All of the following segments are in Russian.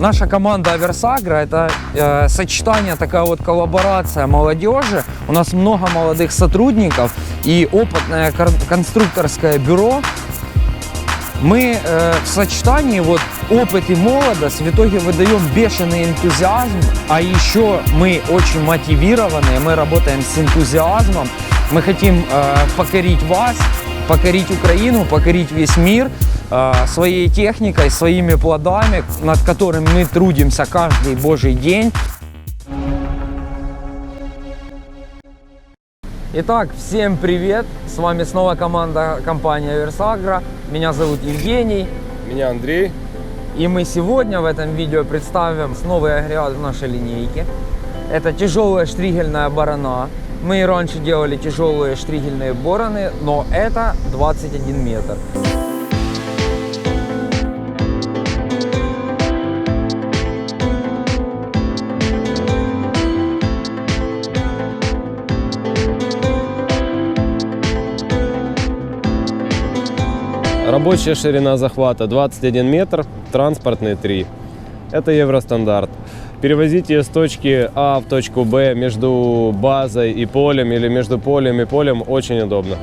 Наша команда Аверсагра это э, сочетание, такая вот коллаборация молодежи. У нас много молодых сотрудников и опытное кон- конструкторское бюро. Мы э, в сочетании вот опыт и молодость в итоге выдаем бешеный энтузиазм, а еще мы очень мотивированные, мы работаем с энтузиазмом, мы хотим э, покорить вас, покорить Украину, покорить весь мир своей техникой, своими плодами, над которыми мы трудимся каждый божий день. Итак, всем привет! С вами снова команда компании Версагра. Меня зовут Евгений. Меня Андрей. И мы сегодня в этом видео представим новый агрегат в нашей линейке. Это тяжелая штригельная барана. Мы и раньше делали тяжелые штригельные бороны, но это 21 метр. Рабочая ширина захвата 21 метр, транспортный 3. Это евростандарт. Перевозить ее с точки А в точку Б между базой и полем или между полем и полем очень удобно.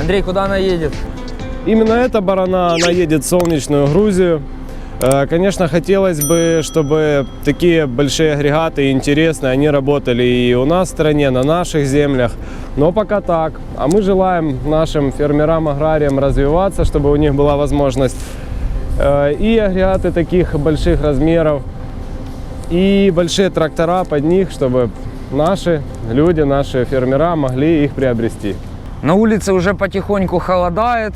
Андрей, куда она едет? Именно эта барана, она едет в солнечную Грузию. Э, Конечно, хотелось бы, чтобы такие большие агрегаты интересные, они работали и у нас в стране, на наших землях. Но пока так. А мы желаем нашим фермерам, аграриям развиваться, чтобы у них была возможность э, и агрегаты таких больших размеров, и большие трактора под них, чтобы наши люди, наши фермера могли их приобрести. На улице уже потихоньку холодает,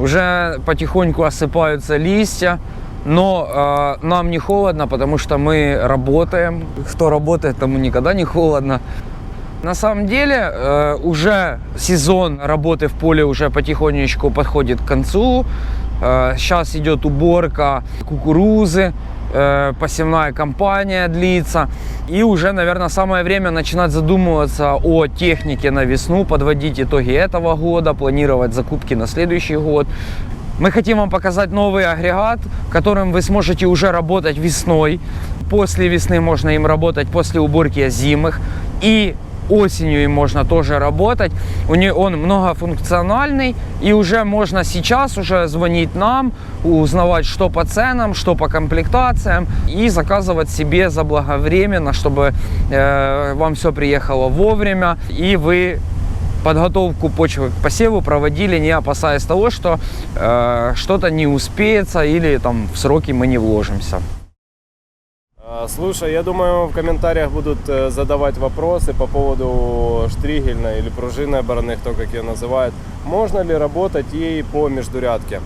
уже потихоньку осыпаются листья. Но э, нам не холодно, потому что мы работаем. Кто работает, тому никогда не холодно. На самом деле э, уже сезон работы в поле уже потихонечку подходит к концу. Э, сейчас идет уборка кукурузы, э, посевная кампания длится. И уже, наверное, самое время начинать задумываться о технике на весну, подводить итоги этого года, планировать закупки на следующий год. Мы хотим вам показать новый агрегат, которым вы сможете уже работать весной. После весны можно им работать после уборки озимых. И осенью им можно тоже работать. У него он многофункциональный, и уже можно сейчас уже звонить нам, узнавать, что по ценам, что по комплектациям, и заказывать себе заблаговременно, чтобы э, вам все приехало вовремя, и вы подготовку почвы к посеву проводили, не опасаясь того, что э, что-то не успеется или там в сроки мы не вложимся. А, Слушай, я думаю, в комментариях будут э, задавать вопросы по поводу штригельной или пружинной бараны, кто как ее называет. Можно ли работать ей по междурядке?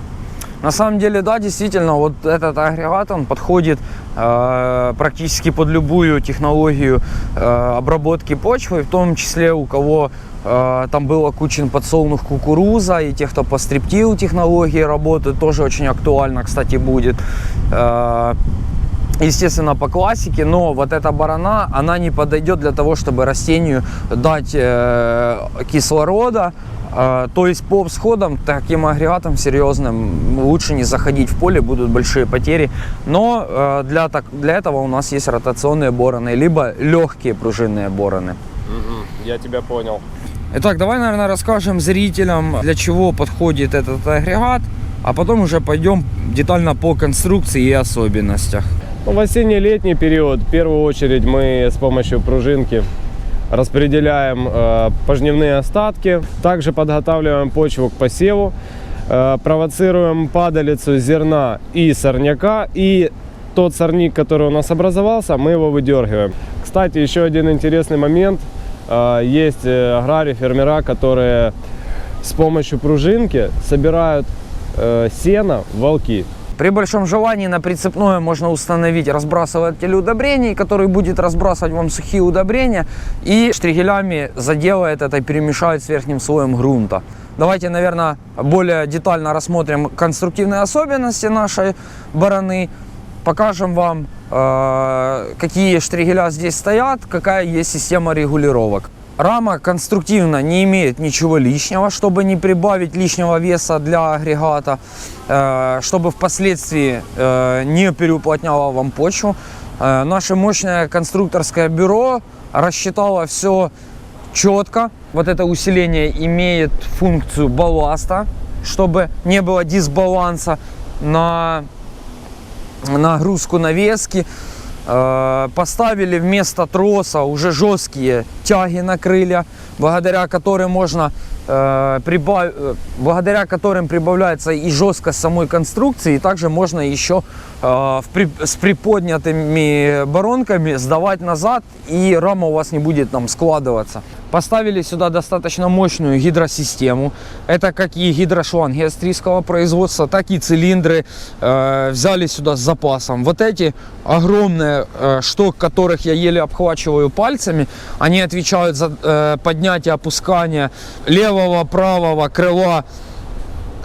На самом деле, да, действительно, вот этот агрегат, он подходит практически под любую технологию э, обработки почвы, в том числе у кого э, там был окучен подсолнух кукуруза, и тех, кто по стриптил технологии работает, тоже очень актуально, кстати, будет. Естественно, по классике, но вот эта барана, она не подойдет для того, чтобы растению дать э, кислорода. Э, то есть по всходам таким агрегатом серьезным лучше не заходить в поле, будут большие потери. Но э, для, так, для этого у нас есть ротационные бороны, либо легкие пружинные бороны. Я тебя понял. Итак, давай, наверное, расскажем зрителям, для чего подходит этот агрегат, а потом уже пойдем детально по конструкции и особенностях. Ну, В осенне-летний период, в первую очередь, мы с помощью пружинки распределяем э, пожнивные остатки, также подготавливаем почву к посеву, э, провоцируем падалицу зерна и сорняка, и тот сорняк, который у нас образовался, мы его выдергиваем. Кстати, еще один интересный момент. Э, есть э, аграрии, фермера, которые с помощью пружинки собирают э, сено волки. При большом желании на прицепное можно установить разбрасыватель удобрений, который будет разбрасывать вам сухие удобрения и штригелями заделает это и перемешает с верхним слоем грунта. Давайте, наверное, более детально рассмотрим конструктивные особенности нашей бараны. Покажем вам, э, какие штригеля здесь стоят, какая есть система регулировок. Рама конструктивно не имеет ничего лишнего, чтобы не прибавить лишнего веса для агрегата, э, чтобы впоследствии э, не переуплотняло вам почву. Э, Наше мощное конструкторское бюро рассчитало все четко. Вот это усиление имеет функцию балласта, чтобы не было дисбаланса на нагрузку навески. Э, Поставили вместо троса уже жесткие тяги на крылья, благодаря которым можно э, прибав- э, благодаря которым прибавляется и жесткость самой конструкции, и также можно еще э, с приподнятыми баронками сдавать назад, и рама у вас не будет там складываться. Поставили сюда достаточно мощную гидросистему. Это как и гидрошланги австрийского производства, так и цилиндры э, взяли сюда с запасом. Вот эти огромные э, шток, которых я еле обхвачиваю пальцами, они отвечают за э, поднятие, опускание левого, правого крыла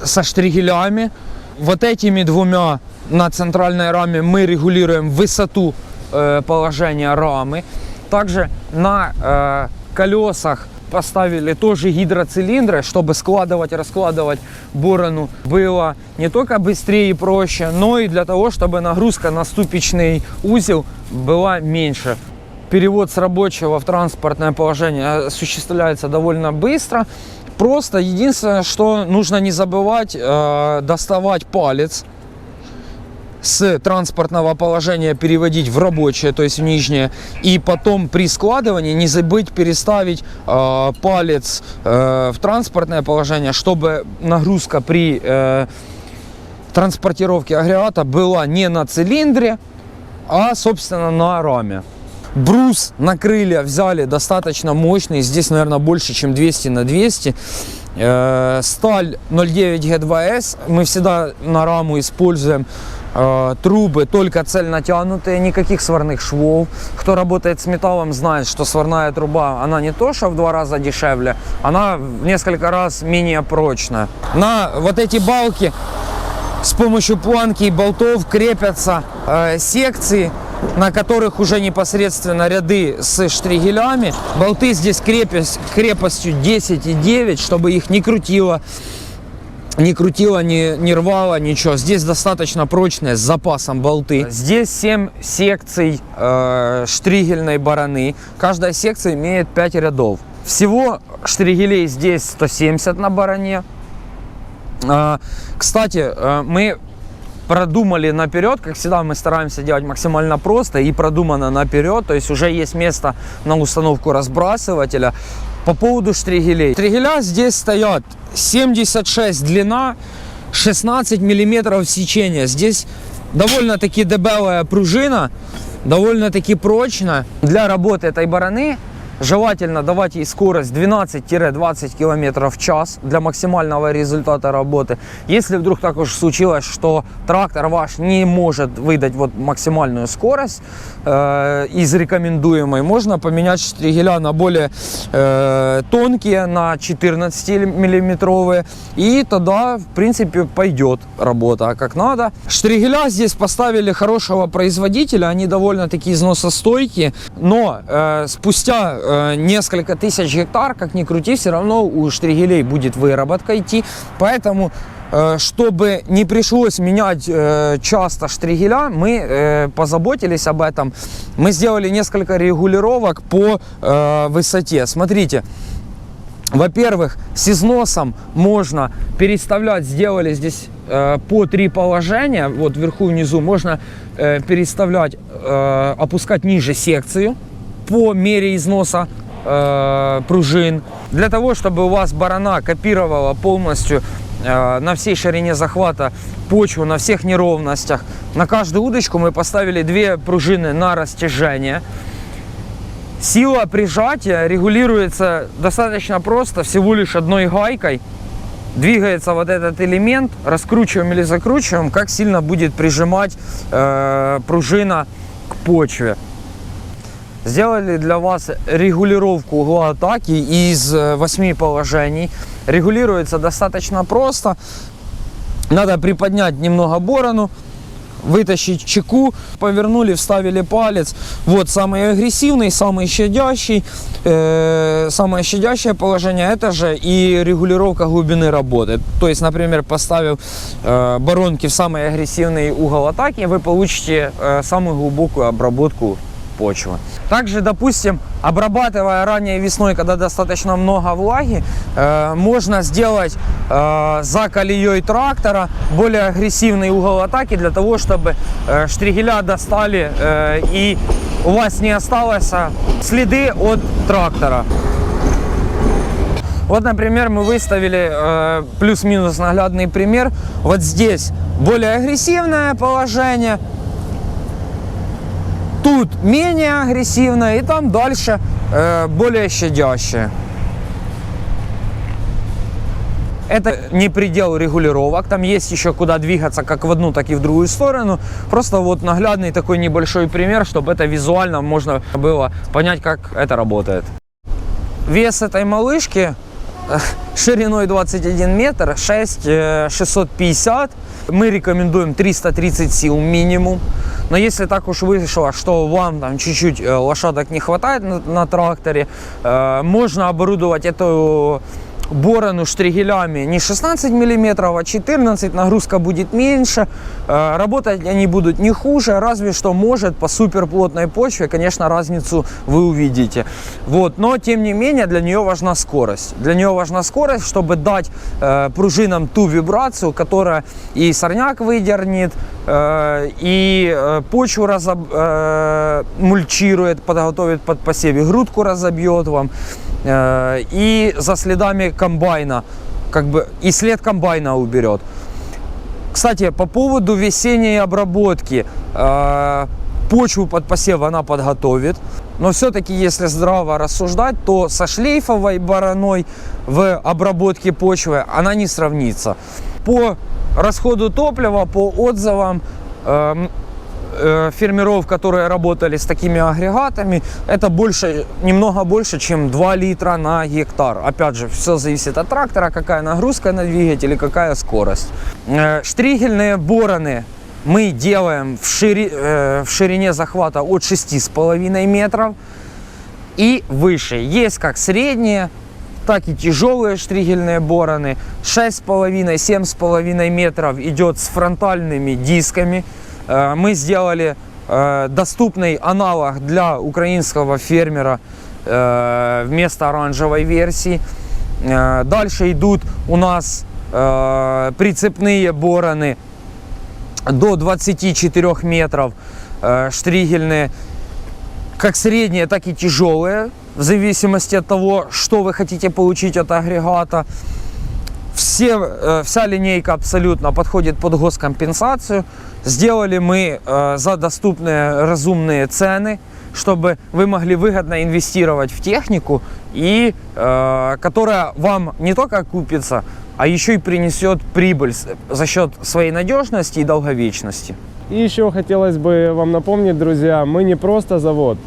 со штригелями. Вот этими двумя на центральной раме мы регулируем высоту э, положения рамы. Также на э, колесах поставили тоже гидроцилиндры, чтобы складывать и раскладывать борону было не только быстрее и проще, но и для того, чтобы нагрузка на ступичный узел была меньше. Перевод с рабочего в транспортное положение осуществляется довольно быстро. Просто единственное, что нужно не забывать э, доставать палец с транспортного положения переводить в рабочее, то есть в нижнее, и потом при складывании не забыть переставить э, палец э, в транспортное положение, чтобы нагрузка при э, транспортировке агрегата была не на цилиндре, а собственно на раме. Брус на крылья взяли достаточно мощный, здесь, наверное, больше, чем 200 на 200. Э, Сталь 09 G2S, мы всегда на раму используем трубы только цельнотянутые, никаких сварных швов. Кто работает с металлом, знает, что сварная труба, она не то, что в два раза дешевле, она в несколько раз менее прочная. На вот эти балки с помощью планки и болтов крепятся э, секции, на которых уже непосредственно ряды с штригелями. Болты здесь крепость, крепостью 10,9, чтобы их не крутило, не крутило, не, не рвало, ничего. Здесь достаточно прочные, с запасом болты. Здесь 7 секций э, штригельной бараны. Каждая секция имеет 5 рядов. Всего штригелей здесь 170 на баране. А, Кстати, э, мы продумали наперед, как всегда мы стараемся делать максимально просто и продумано наперед, то есть уже есть место на установку разбрасывателя. По поводу штригелей. Штригеля здесь стоят 76 длина, 16 миллиметров сечения. Здесь довольно-таки дебелая пружина, довольно-таки прочная. Для работы этой бараны желательно давать ей скорость 12-20 км в час для максимального результата работы. Если вдруг так уж случилось, что трактор ваш не может выдать вот максимальную скорость э, из рекомендуемой, можно поменять штригеля на более э, тонкие, на 14 миллиметровые, и тогда, в принципе, пойдет работа как надо. Штригеля здесь поставили хорошего производителя, они довольно-таки износостойкие, но э, спустя э, несколько тысяч гектар, как ни крути, все равно у штригелей будет выработка идти, поэтому э, чтобы не пришлось менять э, часто штригеля, мы позаботились об этом. Мы сделали несколько регулировок по высоте. Смотрите, во-первых, с износом можно переставлять, сделали здесь э, по три положения, вот вверху и внизу, можно э, переставлять, э, опускать ниже секцию по мере износа э, пружин. Для того, чтобы у вас барана копировала полностью э, на всей ширине захвата почву, на всех неровностях. На каждую удочку мы поставили две пружины на растяжение. Сила прижатия регулируется достаточно просто, всего лишь одной гайкой. Двигается вот этот элемент, раскручиваем или закручиваем, как сильно будет прижимать э, пружина к почве. Сделали для вас регулировку угла атаки из э, восьми положений. Регулируется достаточно просто. Надо приподнять немного борону, вытащить чеку, повернули, вставили палец. Вот самый агрессивный, самый щадящий, э, самое щадящее положение, это же и регулировка глубины работы. То есть, например, поставив э, баронки в самый агрессивный угол атаки, вы получите э, самую глубокую обработку почвы. Также, допустим, обрабатывая ранее весной, когда достаточно много влаги, э, можно сделать э, за колеей трактора более агрессивный угол атаки для того, чтобы э, штригеля достали э, и у вас не осталось а, следы от трактора. Вот, например, мы выставили э, плюс-минус наглядный пример. Вот здесь более агрессивное положение, тут менее агрессивное, и там дальше э, более щадящее. Это не предел регулировок, там есть еще куда двигаться как в одну, так и в другую сторону. Просто вот наглядный такой небольшой пример, чтобы это визуально можно было понять, как это работает. Вес этой малышки шириной 21 метр, 6 э, 650. Мы рекомендуем 330 сил минимум. Но если так уж вышло, что вам там чуть-чуть э, лошадок не хватает на, на тракторе, э, можно оборудовать эту борону штригелями не 16 миллиметров, а 14, нагрузка будет меньше, э, работать они будут не хуже, разве что может по суперплотной почве, конечно, разницу вы увидите. Вот, но тем не менее для нее важна скорость. Для нее важна скорость, чтобы дать э, пружинам ту вибрацию, которая и сорняк выдернет, э, и э, почву разоб, э, мульчирует, подготовит под посев, и грудку разобьет вам. Э, и за следами комбайна, как бы и след комбайна уберет. Кстати, по поводу весенней обработки, э, почву под посев она подготовит, но все-таки, если здраво рассуждать, то со шлейфовой бараной в обработке почвы она не сравнится. По расходу топлива, по отзывам э, фермеров, которые работали с такими агрегатами, это больше, немного больше, чем 2 литра на гектар. Опять же, все зависит от трактора, какая нагрузка на двигатель и какая скорость. Э, Штригельные бороны мы делаем в, шири, э, в ширине захвата от 6,5 метров и выше. Есть как средние, так и тяжелые штригельные бороны. 6,5-7,5 метров идет с фронтальными дисками. Э, Мы сделали э, доступный аналог для украинского фермера э, вместо оранжевой версии. Дальше идут у нас прицепные бороны до 24 метров штригельные, как средние, так и тяжелые, в зависимости от того, что вы хотите получить от агрегата. Все, э, вся линейка абсолютно подходит под госкомпенсацию. Сделали мы э, за доступные разумные цены, чтобы вы могли выгодно инвестировать в технику, и э, которая вам не только окупится, а еще и принесет прибыль за счет своей надежности и долговечности. И еще хотелось бы вам напомнить, друзья, мы не просто завод,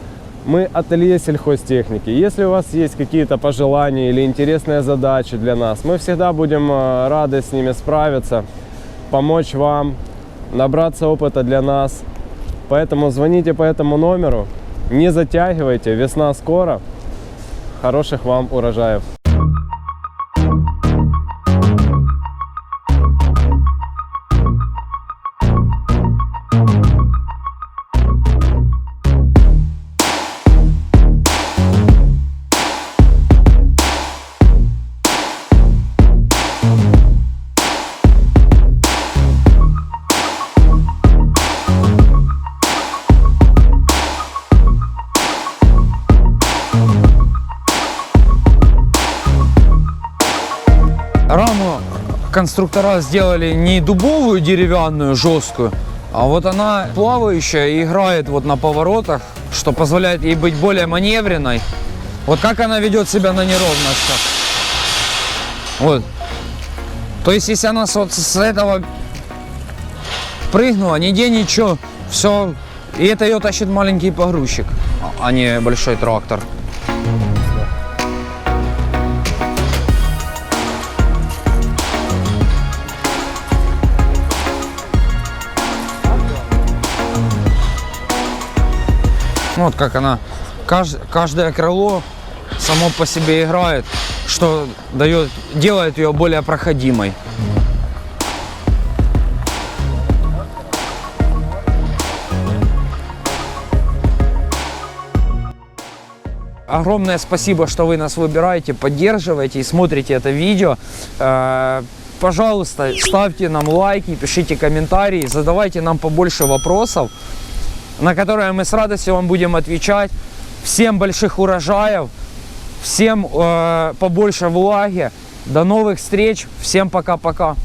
мы ателье сельхозтехники. Если у вас есть какие-то пожелания или интересные задачи для нас, мы всегда будем э, рады с ними справиться, помочь вам, набраться опыта для нас. Поэтому звоните по этому номеру, не затягивайте, весна скоро. Хороших вам урожаев! Конструктора сделали не дубовую деревянную жесткую, а вот она плавающая и играет вот на поворотах, что позволяет ей быть более маневренной. Вот как она ведет себя на неровностях. Вот. То есть, если она вот с этого прыгнула, нигде ничего, все. И это ее тащит маленький погрузчик, а не большой трактор. Ну, вот как она, кажд- каждое крыло само по себе играет, что дает, делает ее более проходимой. Огромное спасибо, что вы нас выбираете, поддерживаете и смотрите это видео. Э, Пожалуйста, ставьте нам лайки, пишите комментарии, задавайте нам побольше вопросов, на которые мы с радостью вам будем отвечать. Всем больших урожаев, всем э, побольше влаги. До новых встреч, всем пока-пока.